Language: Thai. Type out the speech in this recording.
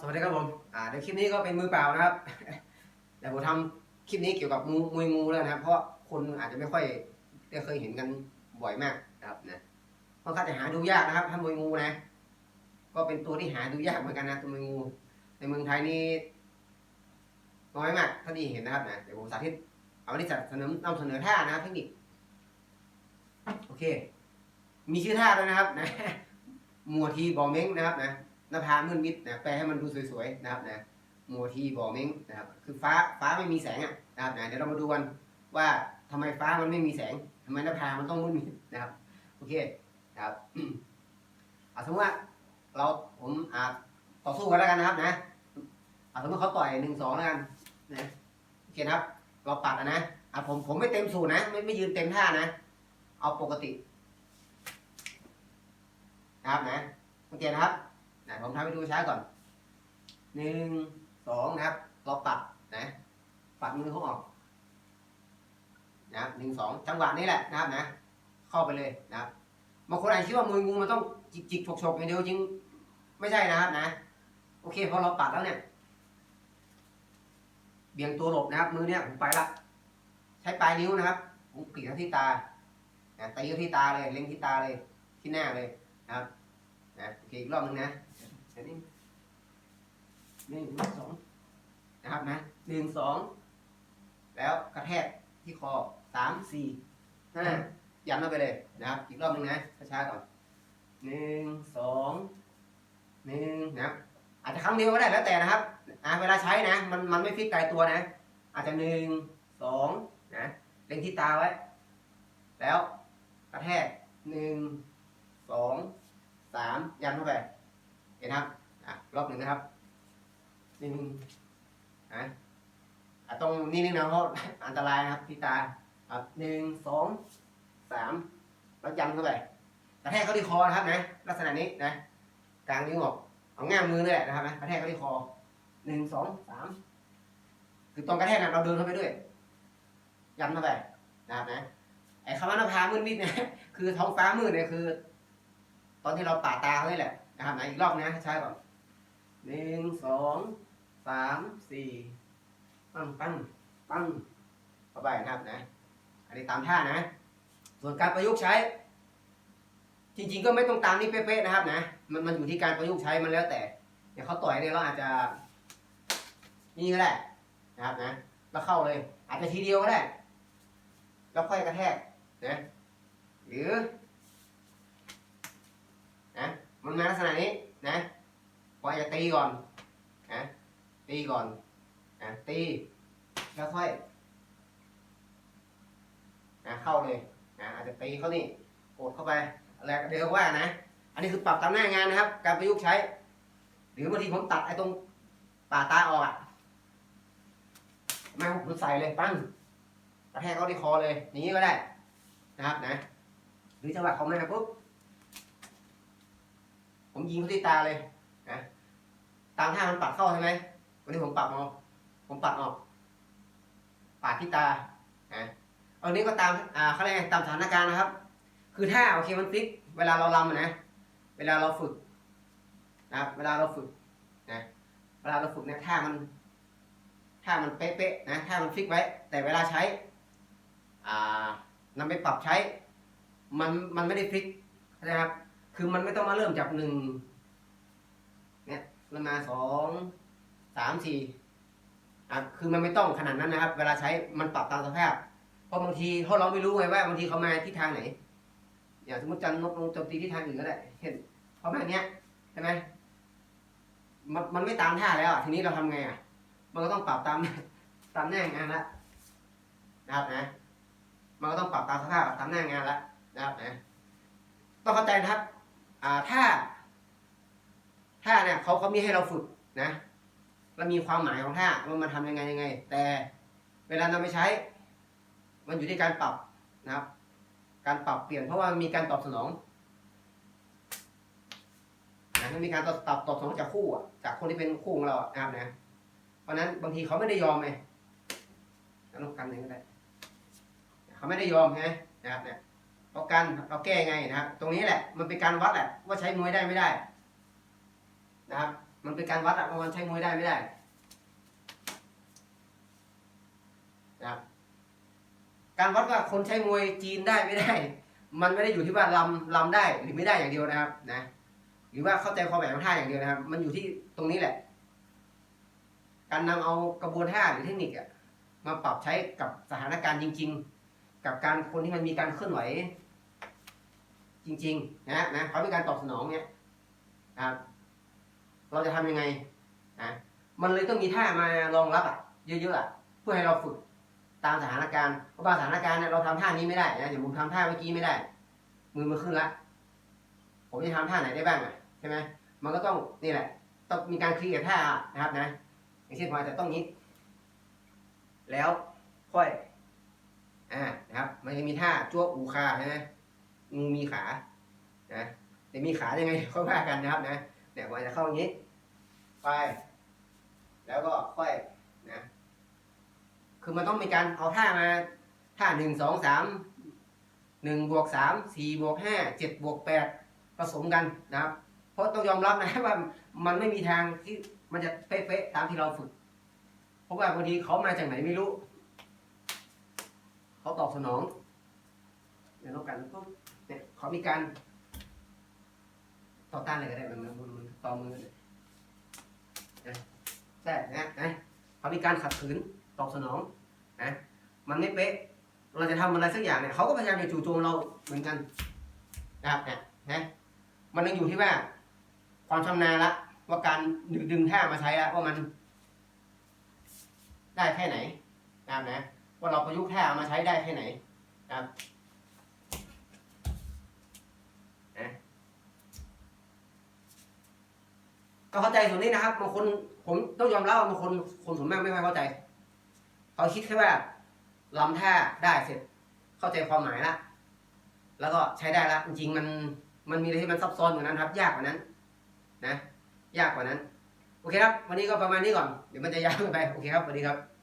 สวัสดีครับผมอ่าในคลิปนี้ก็เป็นมือเปล่านะครับแต่ผมทำคลิปนี้เกี่ยวกับงูมวยงูแล้วนะครับ เพราะคนอาจจะไม่ค่อยได้เคยเห็นกันบ่อยมากนะครับนะค่อนข้างจะหาดูยากนะครับถ้ามวยงูนะ ก็เป็นตัวที่หาดูยากเหมือนกันนะตัวมวยงู ในเมืองไทยนี่น้อยมากถ้าที่เห็นนะครับนะเดี๋ยวผมสาธิต เอาวันนี้จะเสนอนำเสนอท่านะครับเทคนิคโอเค มีชื่อท่าด้วยนะครับนะมัวทีบอเม้งนะครับนะ หน้าผามืดมิดนะแปลให้มันดูสวยๆนะครับนะโมทีบอเม้งนะครับคือฟ้าฟ้าไม่มีแสงอะนะครับนะเดี๋ยวเรามาดูกันว่าทำไมฟ้ามันไม่มีแสงทำไมหน้าผามันต้องมืดมิดนะครับโอเคนะครับเอาสมมติว่าเราผมอ่าต่อสู้กันแล้วกันนะครับนะเอาสมมติเขาต่อยหนึ่งสองแล้วกันนะโอเคนะครับ เราปัดอะนะอะผมผมไม่เต็มสูตรนะไม่ไม่ยืนเต็มท่านะ เอาปกตินะครับนะโอเคนะครับ ผมทำให้ดูช้าก่อนหนึ่งสองนะครับ เราปัดนะ ปัดมือเขาออกนะครับหนึ่งสองจังหวะนี้แหละนะครับนะ เข้าไปเลยนะครับบางคนอาจคิดว่ามวยงูมันต้องจิกจิกฉกฉกอย่างเดียวจริง ไม่ใช่นะครับนะ โอเคพอเราปัดแล้วเนี่ย เบี่ยงตัวหลบนะครับ มือเนี่ยผมไปละใช้ปลายนิ้วนะครับผมกรีดที่ตานะตีที่ตาเลยเล็งที่ตาเลยที่หน้าเลยนะครับนะโอเคอีกรอบหนึงนะ เดี๋ยวนี้หนึ่งสองนะครับนะหนึ่งสองแล้วกระแทกที่คอสามสี่ห้ายันเข้าไปเลยนะครับ อีกรอบหนึ่งนะช้าๆก่อนหนึ่งสองหนึ่งนะครับอาจจะครั้งเดียวก็ได้แล้วแต่นะครับอ่าเวลาใช้นะ มันมันไม่ฟิกตายตัวนะ อาจจะหนึ่งสองนะเล็งที่ตาไว้ แล้วกระแทกหนึ่งสองสามยันเข้าไป เห็นครับอะรอบหนึ่งนะครับหนึ่งอะอะต้องนิ่งๆนะเพราะอันตรายนะครับที่ตาหนึ่งสองสามแล้วยันเข้าไปกระแทกเข้าที่คอนะครับนะลักษณะนี้นะกลางนิ้วออกเอาง่ามมือนี่แหละนะครับนะกระแทกเข้าที่คอหนึ่งสองสามคือตรงกระแทกนะเราเดินเข้าไปด้วยยันเข้าไปนะครับนะไอ้คำว่าหน้าผามืดมิดเนี่ยคือท้องฟ้ามืดเนี่ยคือ ตอนที่เราปาตาเขานี่แหละ นะครับไหนอีกรอบนะช้าก่อนหนึ่งสองสามสี่ปั้งปั้งปั้งเข้าไปนะครับนะ อันนี้ตามท่านะ ส่วนการประยุกต์ใช้ จริง ๆ ก็ไม่ต้องตามนี้เป๊ะๆนะครับนะ มันมันอยู่ที่การประยุกต์ใช้มันแล้วแต่อย่างเขาต่อยเนี่ยเราอาจจะนี่ก็ได้นะครับนะแล้วเข้าเลย อาจจะทีเดียวก็ได้แล้วค่อยกระแทกนะหรือ มันมาลักษณะนี้นะพอจะตีก่อนนะตีก่อนนะตีแล้วค่อยนะเข้าเลยนะอาจจะตีเขานี่กดเข้าไปอะไรเดี๋ยวว่านะ อันนี้คือปรับตามหน้างานนะครับ การประยุกต์ใช้ หรือบางทีผมตัดไอ้ตรงป่าตาออกอะแม่ผมใส่เลยปั้งกระแทกเข้าที่คอเลยอย่างนี้ก็ได้นะครับนะ หรือจังหวะเขาไม่มาปุ๊บ ยิงเขาที่ตาเลยนะตามท่ามันปัดเข้าใช่ไหมวันนี้ผมปัดออกผมปัดออกปาดที่ตานะเอานี้ก็ตามอ่าเขาเรียกไงตามสถานการณ์นะครับ คือถ้าโอเคมันฟิกเวลาเราลำนะเวลาเราฝึกนะเวลาเราฝึกนะเวลาเราฝึกเนี่ยท่ามันท่ามันเป๊ะๆนะท่ามันฟิกไว้ แต่เวลาใช้อ่านำไปปรับใช้ มันมันไม่ได้ฟิกนะครับ คือมันไม่ต้องมาเริ่มจากหนึ่งเนี่ยมันมาสองสามสี่อะคือมันไม่ต้องขนาดนั้นนะครับ เวลาใช้มันปรับตามสภาพเพราะบางทีเพราะเราไม่รู้ไงว่าบางทีเขามาที่ทางไหน อย่างสมมติจันนกลงโจมตีที่ทางอื่นก็ได้เห็นเขามาเนี้ยใช่ไหมมันมันไม่ตามท่าแล้วอะทีนี้เราทำไงอะ มันก็ต้องปรับตามตามหน้างานละนะครับนะ มันก็ต้องปรับตามสภาพตามหน้างานละนะครับนะต้องเข้าใจนะครับ ถ้า ถ้าเนี่ยเขาเขามีให้เราฝึกนะแล้วมีความหมายของท่าว่ามันทำยังไงยังไง แต่เวลานำไปใช้ มันอยู่ที่การปรับนะครับ การปรับเปลี่ยนเพราะว่ามันมีการตอบสนองนะมันมีการตอบตอบตอบสนองจากคู่อะจากคนที่เป็นคู่ของเราอะนะครับนะเพราะนั้นบางทีเขาไม่ได้ยอมไงแล้วลองกันหนึ่งก็ได้เขาไม่ได้ยอมไงนะครับเนี่ย เรากันเราแก้ไงนะครับ ตรงนี้แหละมันเป็นการวัดแหละว่าใช้มวยได้ไม่ได้นะครับ มันเป็นการวัดอะว่ามันใช้มวยได้ไม่ได้นะครับการวัดว่าคนใช้มวยจีนได้ไม่ได้ มันไม่ได้อยู่ที่ว่าลำลำได้หรือไม่ได้อย่างเดียวนะครับนะหรือว่าเข้าใจความหมายของท่าอย่างเดียวนะครับ มันอยู่ที่ตรงนี้แหละ การนำเอากระบวนท่าหรือเทคนิคอะมาปรับใช้กับสถานการณ์จริง ๆ กับการคนที่มันมีการเคลื่อนไหว จริง ๆ นะนะเขามีการตอบสนองเนี่ยนะครับเราจะทำยังไงนะมันเลยต้องมีท่ามารองรับอะเยอะๆอะเพื่อให้เราฝึกตามสถานการณ์เพราะบางสถานการณ์เนี่ยเราทำท่านี้ไม่ได้นะอย่างผมทำท่าเมื่อกี้ไม่ได้ มือมันขึ้นละผมจะทำท่าไหนได้บ้างอะใช่ไหมมันก็ต้องนี่แหละ ต้องมีการคลี่กับท่านะครับนะ อย่างเช่นผมอาจจะต้องนี้ แล้วค่อย อ่านะครับ มันจะมีท่าจ้วอูคาใช่ไหมงูมีขานะแต่มีขายังไงค่อยว่ากันนะครับนะเนี่ยผมอาจจะเข้าอย่างนี้ไป แล้วก็ค่อยนะคือมันต้องมีการเอาท่ามาท่าหนึ่งสองสามหนึ่งบวกสามสี่บวกห้าเจ็ดบวกแปดผสมกันนะครับ เพราะต้องยอมรับนะว่ามันไม่มีทางที่มันจะเป๊ะๆตามที่เราฝึก เพราะว่าบางทีเขามาจากไหนไม่รู้ เขาตอบสนองเดี๋ยวต้องกันปุ๊บเนี่ยเขามีการ ต่อต้านอะไรก็ได้มันมันมันต่อมือเนี่ยนะใช่นะนะเขามีการขัดขืนตอบสนองนะมันไม่เป๊ะ เราจะทำอะไรสักอย่างเนี่ยเขาก็พยายามจะจู่โจมเราเหมือนกันนะครับเนี่ยนะมันยังอยู่ที่ว่า ความชำนาญละว่าการดึงดึงท่ามาใช้ละว่ามัน ได้แค่ไหนนะครับนะ ว่าเราประยุกต์ท่ามาใช้ได้แค่ไหนครับก็เข้าใจส่วนนี้นะครับบางคนผมต้องยอมรับว่าบางคนคนส่วนมากไม่ค่อยเข้าใจเขาคิดแค่ว่าลำท่าได้เสร็จ เข้าใจความหมายละแล้วก็ใช้ได้ละจริงมันมันมีอะไรที่มันซับซ้อนกว่านั้นครับ ยากกว่านั้น นะ ยากกว่านั้น โอเคครับ วันนี้ก็ประมาณนี้ก่อน เดี๋ยวมันจะยาวเกินไป โอเคครับสวัสดีครับ